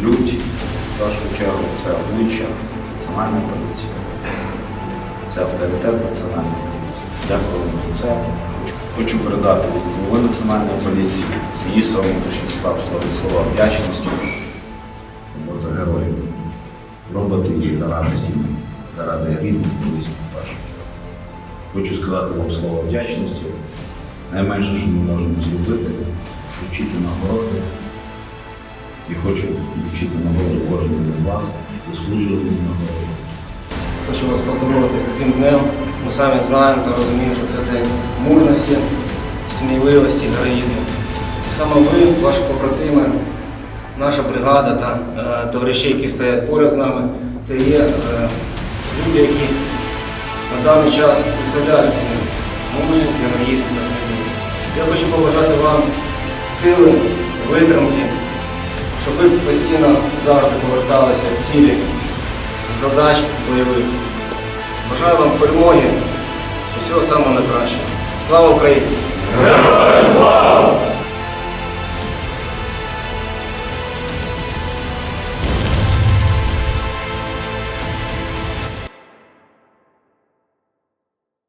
Людь, в першу чергу, це обличчя національної поліції. Це авторитет національної поліції. Дякую вам за це. Хочу передати від голови національної поліції, міністру внутрішніх справ слова вдячності. Робота героїв. Робити її заради сім'ї, заради рідних близьких першу чергу. Хочу сказати вам слово вдячності. Найменше, що ми можемо зробити, включити нагороди. І хочу вручити нагороду кожному з вас, заслужили нагороду. Хочу вас поздоровити з цим днем. Ми самі знаємо та розуміємо, що це день мужності, сміливості, героїзму. І саме ви, ваші побратими, наша бригада та е, товариші, які стоять поряд з нами, це є е, люди, які на даний час представляють мужність, героїзм та сміливість. Я хочу побажати вам сили, витримки, щоб ви постійно завжди поверталися в цілі задач бойових. Бажаю вам перемоги і всього самого найкращого. Слава Україні! Героям слава!